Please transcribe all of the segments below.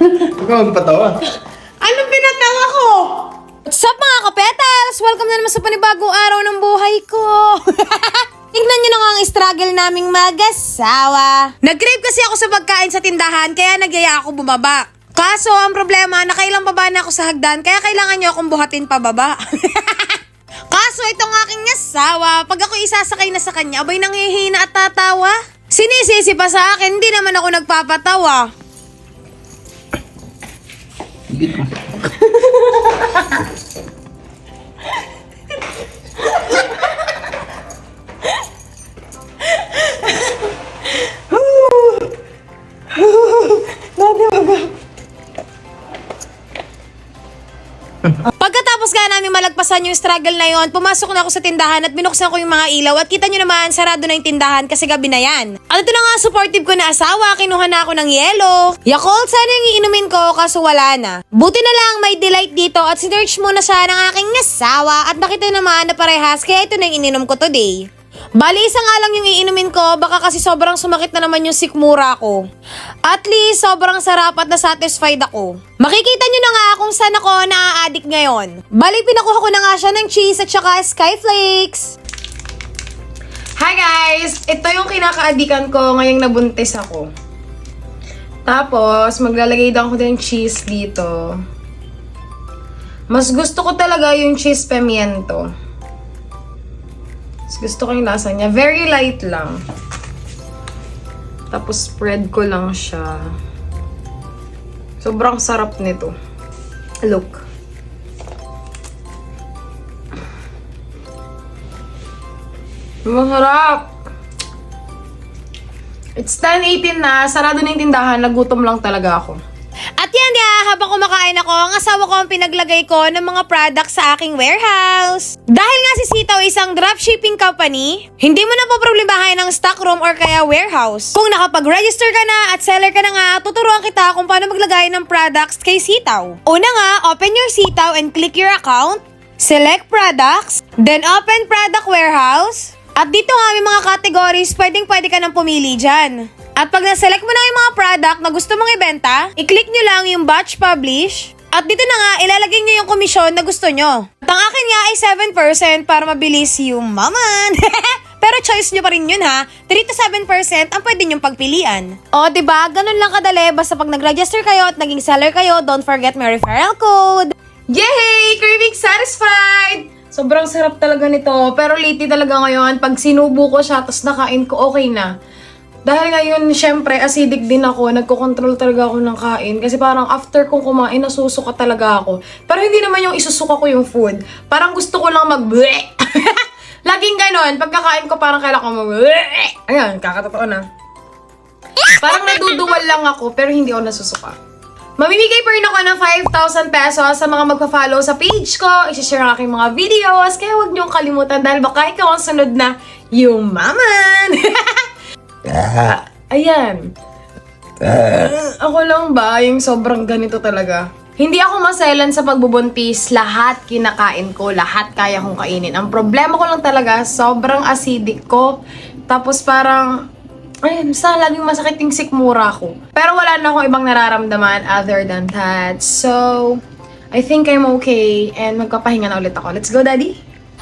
Huwag ka magpatawa. Anong pinatawa ko? What's up mga kapetals? Welcome na naman sa panibagong araw ng buhay ko. Tingnan nyo na nga ang struggle naming mag-asawa. Nag-crave kasi ako sa pagkain sa tindahan, kaya nagyaya ako bumaba. Kaso, ang problema, nakailang baba na ako sa hagdan, kaya kailangan nyo akong buhatin pababa. Kaso, itong aking asawa, pag ako isasakay na sa kanya, abay nanghihina at tatawa. Sinisisi pa sa akin, hindi naman ako nagpapatawa. Pagkatapos nga namin malagpasan yung struggle na yon, pumasok na ako sa tindahan at binuksan ko yung mga ilaw at kita nyo naman, sarado na yung tindahan kasi gabi na yan. At ito na nga, supportive ko na asawa, kinuha na ako ng yelo. Yakult, sana yung iinumin ko kaso wala na. Buti na lang may delight dito at sinerch muna siya ng aking asawa at nakita naman na parehas kaya ito na yung ininom ko today. Bali, isa nga lang yung iinumin ko, baka kasi sobrang sumakit na naman yung sikmura ko. At least, sobrang sarap at na-satisfied ako. Makikita nyo na nga kung saan ako na-addict ngayon. Bali, pinakuha ko na nga siya ng cheese at saka skyflakes. Hi guys! Ito yung kinaka-addikan ko ngayong nabuntis ako. Tapos, maglalagay daw ako ng cheese dito. Mas gusto ko talaga yung cheese pimiento. Gusto ko yung lasa niya. Very light lang. Tapos spread ko lang siya. Sobrang sarap nito. Look. Masarap! It's 10.18 na. Sarado na yung tindahan. Nagutom lang talaga ako. Habang kumakain ako, ang asawa ko ang pinaglagay ko ng mga products sa aking warehouse. Dahil nga si Sitaw isang dropshipping company, hindi mo na po problemahin ng stockroom or kaya warehouse. Kung nakapag-register ka na at seller ka na nga, tuturuan kita kung paano maglagay ng products kay Sitaw. Una nga, open your Sitaw and click your account. Select products, then open product warehouse. At dito nga may mga categories, pwedeng pwede ka nang pumili dyan. At pag na-select mo na yung mga product na gusto mong ibenta, i-click nyo lang yung batch publish. At dito na nga, ilalagay nyo yung komisyon na gusto nyo. At ang akin nga ay 7% para mabilis yung maman. Pero choice nyo pa rin yun ha. 3 to 7% ang pwede nyong pagpilian. O, ba diba? Ganun lang kadali. Basta pag nag-register kayo at naging seller kayo, don't forget my referral code. Yay! Craving satisfied! Sobrang sarap talaga nito. Pero lately talaga ngayon, pag sinubo ko siya, tapos nakain ko, okay na. Dahil ngayon, syempre, acidic din ako. Nagko-control talaga ako ng kain. Kasi parang after kong kumain, nasusuka talaga ako. Pero hindi naman yung isusuka ko yung food. Parang gusto ko lang mag Laging ganon. Pagkakain ko, parang kailangan ko mag Ayan, kakatotoo na. Parang naduduwal lang ako, pero hindi ako nasusuka. Mamimigay pa rin ako ng 5,000 pesos sa mga magpa-follow sa page ko. I-share ang aking mga videos. Kaya huwag niyong kalimutan dahil baka ikaw ang sunod na yung maman. Ayan. Ako lang ba yung sobrang ganito talaga? Hindi ako maselan sa pagbubuntis. Lahat kinakain ko. Lahat kaya kong kainin. Ang problema ko lang talaga, sobrang acidic ko. Tapos parang, ayun, sa laging masakit yung sikmura ko. Pero wala na akong ibang nararamdaman other than that. So, I think I'm okay. And magpapahinga na ulit ako. Let's go, Daddy!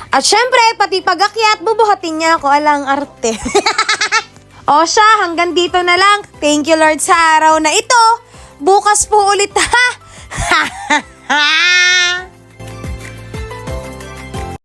At syempre, pati pag-akyat, bubuhatin niya ako alang arte. o siya, hanggang dito na lang. Thank you Lord sa araw na ito. Bukas po ulit ha.